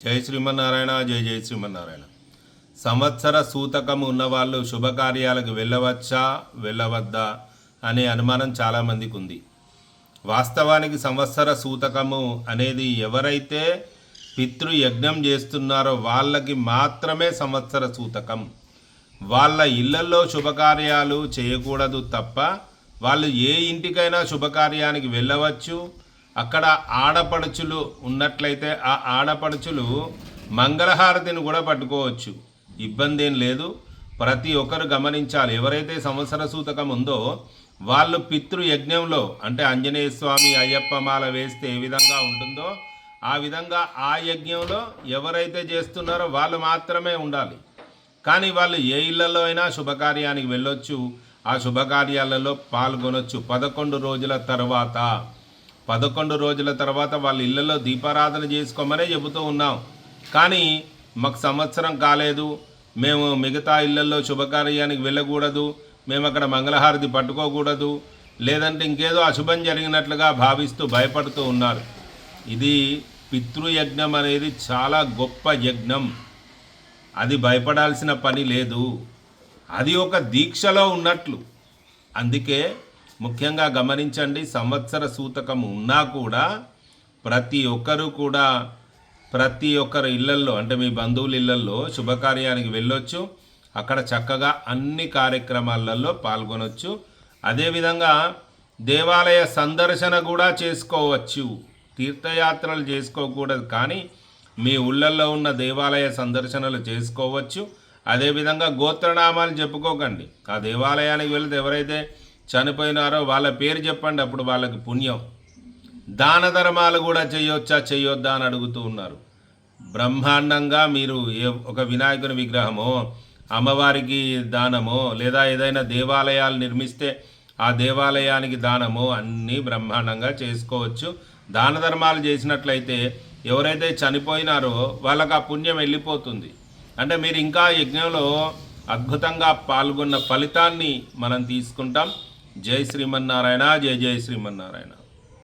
జై శ్రీమన్నారాయణ జై జై శ్రీమన్నారాయణ. సంవత్సర సూతకం ఉన్నవాళ్ళు శుభకార్యాలకు వెళ్ళవచ్చా వెళ్ళవద్దా అనే అనుమానం చాలామందికి ఉంది వాస్తవానికి సంవత్సర సూతకము అనేది ఎవరైతే పితృయజ్ఞం చేస్తున్నారో వాళ్ళకి మాత్రమే సంవత్సర సూతకం. వాళ్ళ ఇళ్ళలో శుభకార్యాలు చేయకూడదు తప్ప వాళ్ళు ఏ ఇంటికైనా శుభకార్యానికి వెళ్ళవచ్చు అక్కడ ఆడపడుచులు ఉన్నట్లయితే ఆ ఆడపడుచులు మంగళహారతిని కూడా పట్టుకోవచ్చు. ఇబ్బంది ఏం లేదు. ప్రతి ఒక్కరు గమనించాలి. ఎవరైతే సంవత్సర సూతకం ఉందో వాళ్ళు పితృ యజ్ఞంలో అంటే ఆంజనేయ స్వామి అయ్యప్ప మాల వేస్తే ఏ విధంగా ఉంటుందో ఆ విధంగా ఆ యజ్ఞంలో ఎవరైతే చేస్తున్నారో వాళ్ళు మాత్రమే ఉండాలి. కానీ వాళ్ళు ఏ ఇళ్ళలో అయినా శుభకార్యానికి వెళ్ళొచ్చు. ఆ శుభకార్యాలలో పాల్గొనొచ్చు. పదకొండు రోజుల తర్వాత పదకొండు రోజుల తర్వాత వాళ్ళ ఇళ్ళలో దీపారాధన చేసుకోమనే చెబుతూ ఉన్నాం. కానీ మాకు సంవత్సరం కాలేదు. మేము మిగతా ఇళ్ళలో శుభకార్యానికి వెళ్ళకూడదు. మేము అక్కడ మంగళహారతి పట్టుకోకూడదు. లేదంటే ఇంకేదో అశుభం జరిగినట్లుగా భావిస్తూ భయపడుతూ ఉన్నారు. ఇది పితృయజ్ఞం అనేది చాలా గొప్ప యజ్ఞం. అది భయపడాల్సిన పని లేదు. అది ఒక దీక్షలో ఉన్నట్లు. అందుకే ముఖ్యంగా గమనించండి సంవత్సర సూతకం ఉన్నా కూడా ప్రతి ఒక్కరూ కూడా ప్రతి ఒక్కరు ఇళ్ళల్లో అంటే మీ బంధువుల ఇళ్ళల్లో శుభకార్యానికి వెళ్ళొచ్చు. అక్కడ చక్కగా అన్ని కార్యక్రమాలలో పాల్గొనొచ్చు. అదేవిధంగా దేవాలయ సందర్శన కూడా చేసుకోవచ్చు. తీర్థయాత్రలు చేసుకోకూడదు కానీ మీ ఊళ్ళల్లో ఉన్న దేవాలయ సందర్శనలు చేసుకోవచ్చు. అదేవిధంగా గోత్రనామాలు చెప్పుకోకండి. ఆ దేవాలయానికి వెళితే ఎవరైతే చనిపోయినారో వాళ్ళ పేరు చెప్పండి అప్పుడు వాళ్ళకి పుణ్యం. దాన ధర్మాలు కూడా చేయొచ్చా చేయొద్దా అని అడుగుతూ ఉన్నారు. బ్రహ్మాండంగా మీరు ఏ ఒక వినాయకుని విగ్రహమో అమ్మవారికి దానమో లేదా ఏదైనా దేవాలయాలు నిర్మిస్తే ఆ దేవాలయానికి దానమో అన్నీ బ్రహ్మాండంగా చేసుకోవచ్చు. దాన ధర్మాలు చేసినట్లయితే ఎవరైతే చనిపోయినారో వాళ్ళకి ఆ పుణ్యం వెళ్ళిపోతుంది. అంటే మీరు ఇంకా యజ్ఞంలో అద్భుతంగా పాల్గొన్న ఫలితాన్ని మనం తీసుకుంటాం. జై శ్రీమన్నారాయణ జై జై శ్రీమన్నారాయణ.